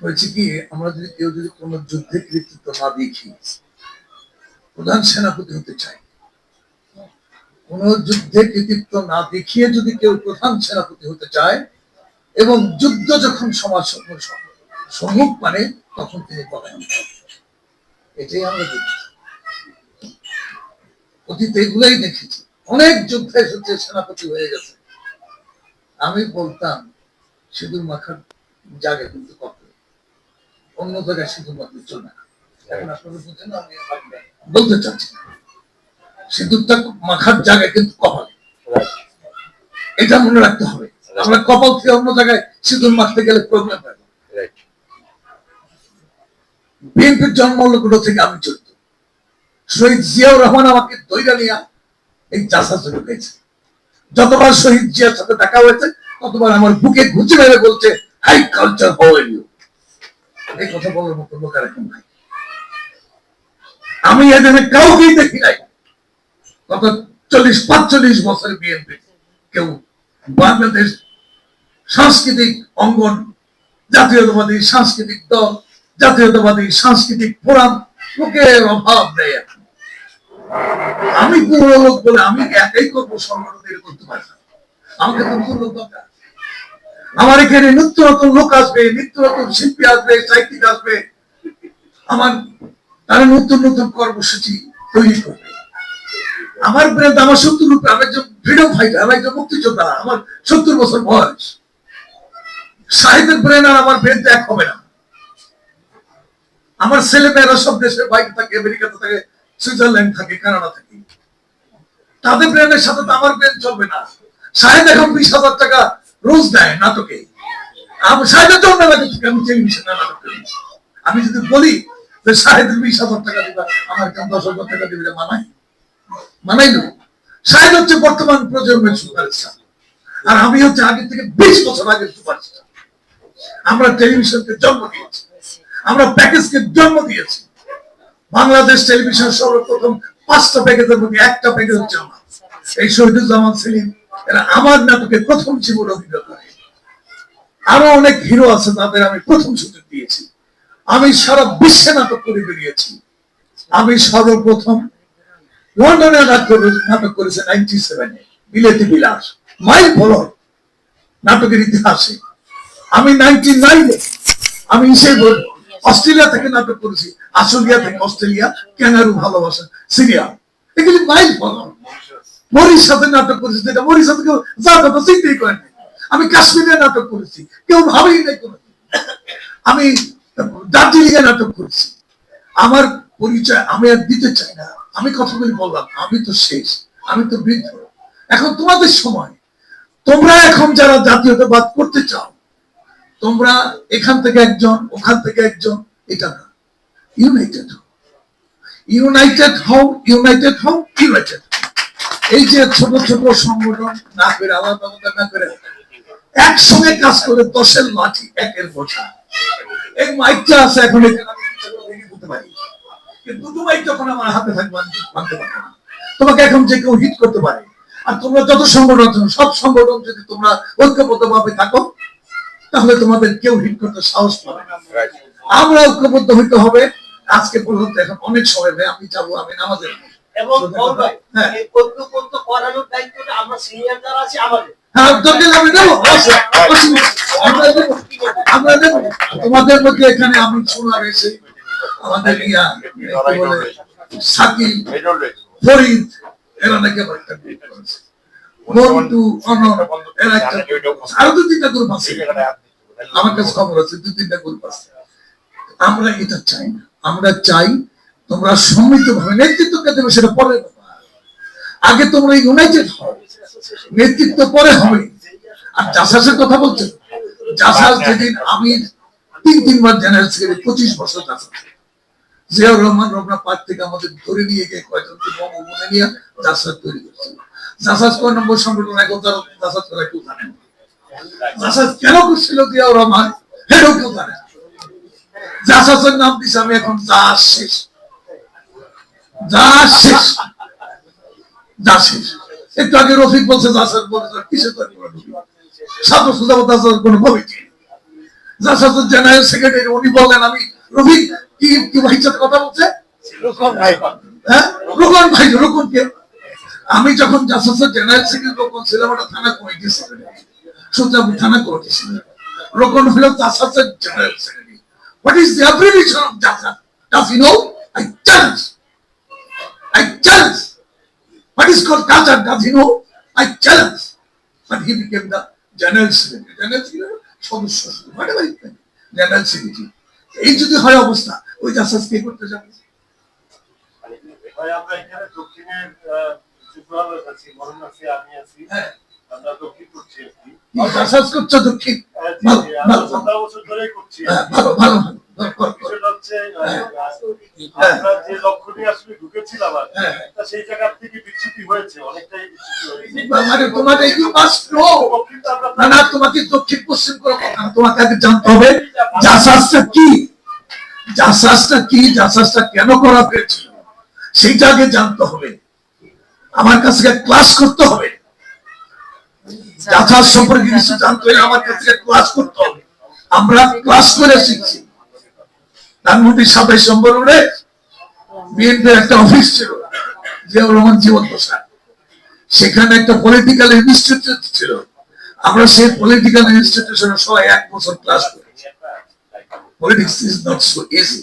হয়েছে কি, আমরা যদি কেউ যদি কোন যুদ্ধে কৃতিত্ব না দেখি প্রধান সেনাপতি হতে চাই। কোন যুদ্ধে কৃতিত্ব না দেখিয়ে যদি কেউ প্রধান সেনাপতি হতে চায়, এবং যুদ্ধ যখন সমাজ সম্মুখ মানে তখন তিনি পলায়ন এটাই আমরা দেখেছি। অতীতে এগুলাই দেখেছি। অনেক যুদ্ধে যুদ্ধে সেনাপতি হয়ে গেছে। আমি বলতাম, সিঁদুর মাখার জায়গা কিন্তু কত অন্য জায়গায় সিঁদুর মাখলে চলবে না। এখন আপনারা বুঝেন, আমি বলতে চাচ্ছি। সিঁদুরটা মাখার জায়গায় কিন্তু কপালে। এটা মনে রাখতে হবে। আমরা কপাল থেকে অন্য জায়গায় সিঁদুর মাখতে গেলে প্রবলেম হয়। বিএনপির জন্ম হলো থেকে আমি চলত শহীদ জিয়াউর রহমান আমাকে দৈরা নিয়া এই চাষা শুরু হয়েছে যতবার শহীদ জিয়ার সাথে দেখা হয়েছে, ততবার আমার বুকে ঘুচে মেরে বলছে হাই কালচার ইউ এই কথা বলার মতো লোক আর এখন নাই। আমি এদের কাউকেই দেখি নাই। গত চল্লিশ, পাঁচচল্লিশ বছর বিএনপি কেউ বাংলাদেশ সাংস্কৃতিক অঙ্গন, জাতীয়তাবাদী সাংস্কৃতিক দল, জাতীয়তাবাদী সাংস্কৃতিক ফোরাম, লোকের অভাব নেই আমি পুরো লোক বলে আমি একাই করব সংগঠন করতে পারি না। আমাকে তো পুরো দরকার। আমার এখানে নিত্য নতুন লোক আসবে, নিত্য নতুন শিল্পী আসবে, সাহিত্যিক আসবে। আমার তারা নতুন নতুন কর্মসূচি তৈরি করবে। আমার ব্রেন আমার সত্তর রূপে, আমি একজন ফ্রিডম ফাইটার আমি একজন মুক্তিযোদ্ধা, আমার সত্তর বছর বয়স। সাহেবের ব্রেন আর আমার ব্রেন এক হবে না। আমার ছেলে মেয়েরা সব দেশের বাইরে থাকে, আমেরিকাতে থাকে, সুইজারল্যান্ড থাকে, কানাডা থাকে। তাদের ব্রেনের সাথে আমার ব্রেন চলবে না। সাহেব এখন বিশ হাজার টাকা রোজ দেয় নাটকে। আমি সাহেবের জন্য লাগে আমি টেলিভিশনে নাটক করি। আমি যদি বলি যে সাহেব বিশ হাজার টাকা দিবা, আমার কেন দশ হাজার টাকা দিবে মানাই মানাই না। সাহেব হচ্ছে বর্তমান প্রজন্মের সুপারস্টার আর আমি হচ্ছে আগে থেকে বিশ বছর আগের সুপারস্টার আমরা টেলিভিশনকে জন্ম দিয়েছি। আমরা প্যাকেজকে জন্ম দিয়েছি। বাংলাদেশ টেলিভিশন সর্বপ্রথম পাঁচটা প্যাকেজের মধ্যে একটা প্যাকেজ হচ্ছে আমার। এই শহীদুজ্জামান সেলিম। আমার নাটকে প্রথম জীবন অভিনয় করে আরও অনেক হিরো আছে তাদের আমি প্রথম সুযোগ দিয়েছি। আমি সারা বিশ্বে নাটক করে বেরিয়েছি। আমি সর্বপ্রথম লন্ডনে নাটক করেছে নাইনটি সেভেনে বিলেতি বিলাস মাইল ফলক নাটকের ইতিহাসে। আমি নাইনটি নাইনে আমি সে অস্ট্রেলিয়া থেকে নাটক করেছি, আশুলিয়া থেকে অস্ট্রেলিয়া ক্যানারু ভালোবাসা, সিরিয়া। এগুলি মাইল ফলক মরির নাটক করেছি, যেটা মরির সাথে কেউ যা কথা চিন্তাই করেন আমি কাশ্মীরে নাটক করেছি, কেউ ভাবেই নাই কোনো। আমি দার্জিলিং এ নাটক করেছি। আমার পরিচয় আমি আর দিতে চাই না। আমি কথাগুলি বললাম, আমি তো শেষ, আমি তো বৃদ্ধ। এখন তোমাদের সময়। তোমরা এখন যারা জাতীয়তাবাদ করতে চাও, তোমরা এখান থেকে একজন, ওখান থেকে একজন, এটা না। ইউনাইটেড হও। ইউনাইটেড হও ইউনাইটেড হও ইউনাইটেড এই যে ছোট ছোট সংগঠন না করে আলাদা আলাদা না করে একসঙ্গে কাজ করে দশের লাঠি একের বোঝা এই মাইকটা আছে এখন দিতে পারি। দুটো মাইক যখন আমার হাতে থাকবে ভাঙতে পারব না। তোমাকে এখন যে কেউ হিট করতে পারে আর তোমরা যত সংগঠন সব সংগঠন যদি তোমরা ঐক্যবদ্ধ ভাবে থাকো তাহলে তোমাদের কেউ হিট করতে সাহস পাবে না। আমরা ঐক্যবদ্ধ হইতে হবে। আজকে পর্যন্ত এখন অনেক সময় আমি যাব আমি নামাজে এবং হ্যাঁ। এই ঐক্যবদ্ধ করানোর দায়িত্বটা আমরা সিনিয়র যারা আছি আমাদের। হ্যাঁ তোমাদের মধ্যে এখানে আমি শোনা রয়েছে আমাদের সাকিব ফরিদ এরা নাকি আবার একটা group করেছে। মন্টু অনর এরা একটা আরও দু তিনটা গ্রুপ আছে। আমার কাছে খবর আছে দু তিনটা গ্রুপ আছে। আমরা এটা চাই না। আমরা চাই তোমরা সম্মিলিত ভাবে নেতৃত্ব কে দেবে সেটা পরে। আগে তোমরা ইউনাইটেড হও। নেতৃত্ব পরে হবে। আর জাসাসের কথা বলছে? জাসাস যেদিন আমি তিন তিনবার জেনারেল সেক্রেটারি পঁচিশ বছর জাসাস জিয়াউর রহমান রমনা পার্ক থেকে আমাদের ধরে নিয়ে গিয়ে কয়েকজনকে বঙ্গভবনে নিয়ে জাসাস তৈরি করছে। জাসাস কয় নম্বর সংগঠন এখন তার, জাসাস করা কেউ জানে জাসাস কেন করছিল জিয়াউর রহমান? সেটাও কেউ জানে জাসাসের নাম দিছে, আমি এখন জাহাজ শেষ। জাহাজ শেষ। যা শেষ। একটু আগে রফিক বলছে জাসাস বলেছে কিসের তৈরি করা ছাত্র সুজাবত আসার কোনো কমিটি জাসাসের জেনারেল সেক্রেটারি উনি বললেন আমি রবি কি কি সাথে কথা বলছে? রুকন ভাই। হ্যাঁ? রুকন ভাই রুকন কে? আমি যখন জেনারেল সেক্রেটারি রুকন ছিলাম ওটা থানা কমিটি সেক্রেটারি। থানা কমিটি রুকন হলো জাসাসের general secretary. What is the abbreviation of JASAS does you know called Kaja? Does? I challenge. But he became the general secretary. General secretary, সদস্য whatever it may be. General secretary. এই যদি হয় অবস্থা ওই জাসাস কে করতে যাবে আমরা এখানে দক্ষিণের আমি আছি হ্যাঁ আমরা দক্ষিণ করছি আর কি এই জাসাস করছে দক্ষিণ আহ, জি, ভালো জি, আমরা ভালো সতেরো বছর ধরেই করছি ভালো ভালো ভালো ভালো, কর, কর। বিষয়টা হচ্ছে। আমরা যে লক্ষ্য নিয়ে আসলে ঢুকেছিলাম। তা সেই জায়গা মানে তোমাদের ইউ মাস্ট নো, না, তোমাকে দক্ষিণ পশ্চিম করে কথা তোমাকে আগে জানতে হবে কি কি কেন করা আগে জানতে হবে। আমার কাছে ক্লাস করতে হবে। সম্পর্কে কিছু জানতে হলে আমার ক্লাস করতে হবে। আমরা ক্লাস করে শিখছি ধানমন্ডি সাতাইশ নম্বর বিএনপির একটা অফিস ছিল, জিয়াউর রহমান জীবন প্রসাদ। সেখানে একটা পলিটিক্যাল ইনস্টিটিউট ছিল। আমরা সেই পলিটিক্যাল ইনস্টিটিউশনে সবাই এক বছর ক্লাস করেছি। Politics is not so easy